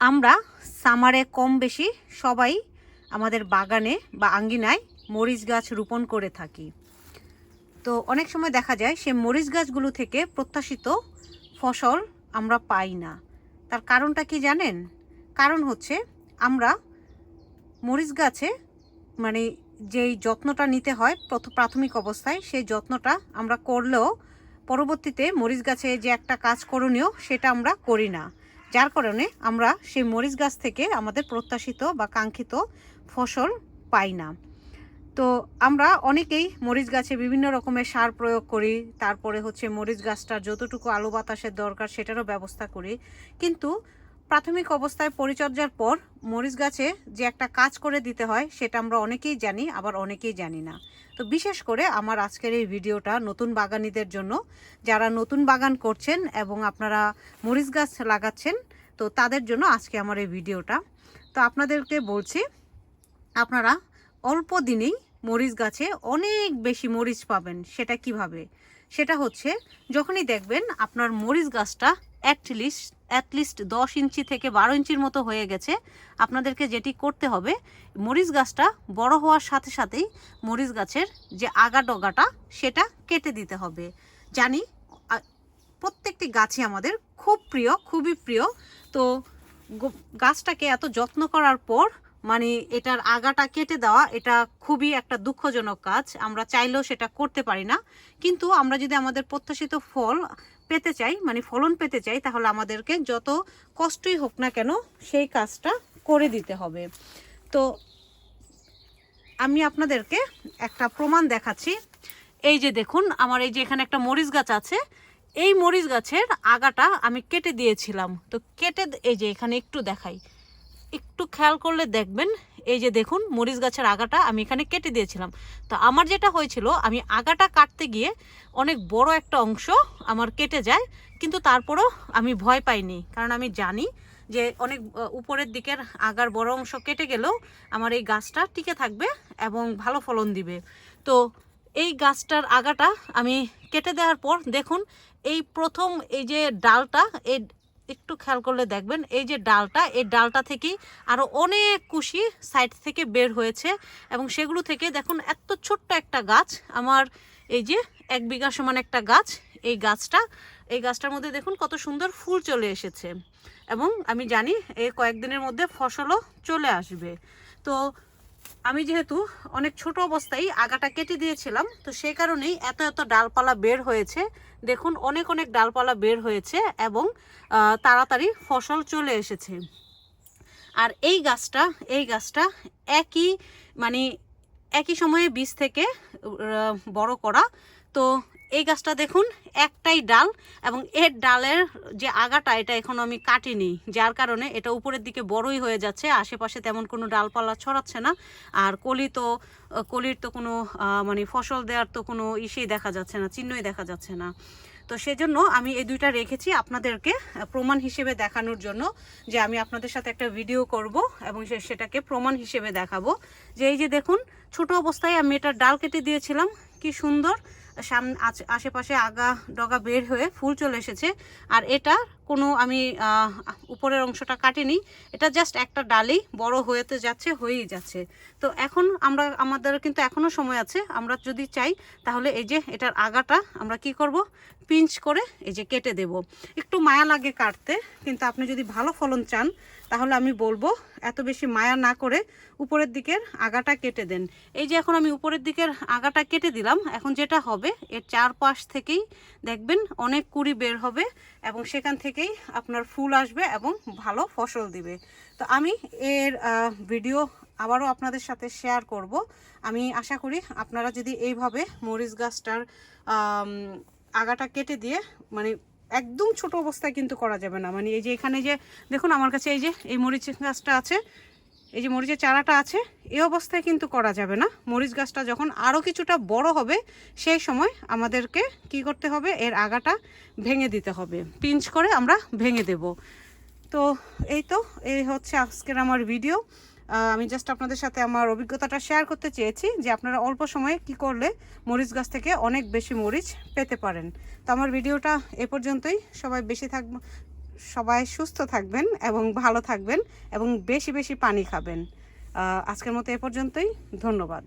আমরা সামারে কম বেশি সবাই আমাদের বাগানে বা আঙ্গিনায় মরিচ গাছ রোপণ করে থাকি। তো অনেক সময় দেখা যায় সে মরিচ গাছগুলো থেকে প্রত্যাশিত ফসল আমরা পাই না। তার কারণটা কি জানেন? কারণ হচ্ছে আমরা মরিচ গাছে মানে যেই যত্নটা নিতে হয় প্রথ- প্রাথমিক অবস্থায় সেই যত্নটা আমরা করলেও পরবর্তীতে মরিচ গাছে যে একটা কাজ করণীয় সেটা আমরা করি না। যার কারণে আমরা সেই মরিচ গাছ থেকে আমাদের প্রত্যাশিত বা কাঙ্ক্ষিত ফসল পাই না। তো আমরা অনেকেই মরিচ গাছে বিভিন্ন রকমের সার প্রয়োগ করি, তারপরে হচ্ছে মরিচ গাছটার যতটুকু আলো বাতাসের দরকার সেটারও ব্যবস্থা করি। কিন্তু প্রাথমিক অবস্থায় পরিচর্যার পর মরিচ গাছে যে একটা কাজ করে দিতে হয়, সেটা আমরা অনেকেই জানি, আবার অনেকেই জানি না। তো বিশেষ করে আমার আজকের এই ভিডিওটা নতুন বাগানিদের জন্য, যারা নতুন বাগান করছেন এবং আপনারা মরিচ গাছ লাগাচ্ছেন, তো তাদের জন্য আজকে আমার এই ভিডিওটা। তো আপনাদেরকে বলছি, আপনারা অল্প দিনেই মরিচ গাছে অনেক বেশি মরিচ পাবেন। সেটা কীভাবে? সেটা হচ্ছে, যখনই দেখবেন আপনার মরিচ গাছটা অ্যাটলিস্ট অ্যাটলিস্ট দশ ইঞ্চি থেকে বারো ইঞ্চির মতো হয়ে গেছে। আপনাদেরকে যেটি করতে হবে, মরিচ গাছটা বড় হওয়ার সাথে সাথেই মরিচ গাছের যে আগা ডগাটা সেটা কেটে দিতে হবে। জানি প্রত্যেকটি গাছই আমাদের খুব প্রিয়, খুবই প্রিয়। তো গাছটাকে এত যত্ন করার পর মানে এটার আগাটা কেটে দেওয়া, এটা খুবই একটা দুঃখজনক কাজ। আমরা চাইলেও সেটা করতে পারি না। কিন্তু আমরা যদি আমাদের প্রত্যাশিত ফল পেতে চাই মানে ফলন পেতে চাই, তাহলে আমাদেরকে যত কষ্টই হোক না কেন সেই কাজটা করে দিতে হবে। তো আমি আপনাদেরকে একটা প্রমাণ দেখাচ্ছি। এই যে দেখুন, আমার এই যে এখানে একটা মরিচ গাছ আছে। এই মরিচ গাছের আগাটা আমি কেটে দিয়েছিলাম। তো কেটে, এই যে এখানে একটু দেখাই। একটু খেয়াল করলে দেখবেন, এই যে দেখুন, মরিচ গাছের আগাটা আমি এখানে কেটে দিয়েছিলাম। তো আমার যেটা হয়েছিল, আমি আগাটা কাটতে গিয়ে অনেক বড় একটা অংশ আমার কেটে যায়, কিন্তু তারপরও আমি ভয় পাইনি। কারণ আমি জানি যে অনেক উপরের দিকের আগার বড় অংশ কেটে গেলেও আমার এই গাছটা টিকে থাকবে এবং ভালো ফলন দিবে। তো এই গাছটার আগাটা আমি কেটে দেওয়ার পর দেখুন, এই প্রথম এই যে ডালটা, এই একটু খেয়াল করলে দেখবেন, এই যে ডালটা, এই ডালটা থেকেই আরও অনেক কুশি সাইড থেকে বের হয়েছে এবং সেগুলো থেকে দেখুন এত ছোট্ট একটা গাছ, আমার এই যে এক বিঘা সমান একটা গাছ, এই গাছটা, এই গাছটার মধ্যে দেখুন কত সুন্দর ফুল চলে এসেছে এবং আমি জানি এই কয়েকদিনের মধ্যে ফসলও চলে আসবে। তো আমি যেহেতু অনেক ছোট অবস্থায় আগাটা কেটে দিয়েছিলাম, তো সেই কারণেই এত এত ডালপালা বের হয়েছে। দেখুন, অনেক অনেক ডালপালা বের হয়েছে এবং তাড়াতাড়ি ফসল চলে এসেছে। আর এই গাছটা এই গাছটা একই মানে একই সময়ে বীজ থেকে বড় করা। তো এই গাছটা দেখুন, একটাই ডাল এবং এর ডালের যে আগাটা, এটা এখনও আমি কাটিনি। যার কারণে এটা উপরের দিকে বড়ই হয়ে যাচ্ছে, আশেপাশে তেমন কোনো ডালপালা ছড়াচ্ছে না। আর কলি তো, কলির তো কোনো মানে ফসল দেওয়ার তো কোনো ইসেই দেখা যাচ্ছে না, চিহ্নই দেখা যাচ্ছে না। তো সেজন্য আমি এই দুইটা রেখেছি আপনাদেরকে প্রমাণ হিসেবে দেখানোর জন্য যে আমি আপনাদের সাথে একটা ভিডিও করব এবং সেটাকে প্রমাণ হিসেবে দেখাবো। যে এই যে দেখুন, ছোট অবস্থায় আমি এটা ডাল কেটে দিয়েছিলাম, কি সুন্দর। সামনে আশেপাশে আগা ডগা বের হয়ে ফুল চলে এসেছে। আর এটা কোনো আমি উপরের অংশটা কাটিনি। এটা জাস্ট একটা ডালই বড় হয়েতে যাচ্ছে, হয়েই যাচ্ছে। তো এখন আমরা, আমাদের কিন্তু এখনও সময় আছে। আমরা যদি চাই, তাহলে এই যে এটার আগাটা আমরা কি করব? পিঞ্চ করে এই যে কেটে দেব। একটু মায়া লাগে কাটতে, কিন্তু আপনি যদি ভালো ফলন চান, তাহলে আমি বলব, এত বেশি মায়া না করে উপরের দিকের আগাটা কেটে দেন। এই যে এখন আমি উপরের দিকের আগাটা কেটে দিলাম, এখন যেটা হবে এর চারপাশ থেকেই দেখবেন অনেক কুড়ি বের হবে এবং সেখান থেকেই আপনার ফুল আসবে এবং ভালো ফসল দিবে। তো আমি এর ভিডিও আবারও আপনাদের সাথে শেয়ার করব। আমি আশা করি আপনারা যদি এইভাবে মরিচ গাছটার আগাটা কেটে দিয়ে মানে একদম ছোট অবস্থায় কিন্তু করা যাবে না। মানে এই যে এখানে যে, দেখুন আমার কাছে এই যে, এই মরিচ গাছটা আছে এই যে মরিচের চারাটা আছে এই অবস্থায় কিন্তু করা যাবে না। মরিচ গাছটা যখন আরও কিছুটা বড় হবে, সেই সময় আমাদেরকে কি করতে হবে? এর আগাটা ভেঙে দিতে হবে। পিঞ্চ করে আমরা ভেঙে দেব। তো এই তো এই হচ্ছে আজকের আমার ভিডিও। আমি জাস্ট আপনাদের সাথে আমার অভিজ্ঞতাটা শেয়ার করতে চেয়েছি যে আপনারা অল্প সময়ে কি করলে মরিচ গাছ থেকে অনেক বেশি মরিচ পেতে পারেন। তো আমার ভিডিওটা এ পর্যন্তই। সবাই বেশি থাক সবাই সুস্থ থাকবেন এবং ভালো থাকবেন এবং বেশি বেশি পানি খাবেন। আজকের মতো এ পর্যন্তই। ধন্যবাদ।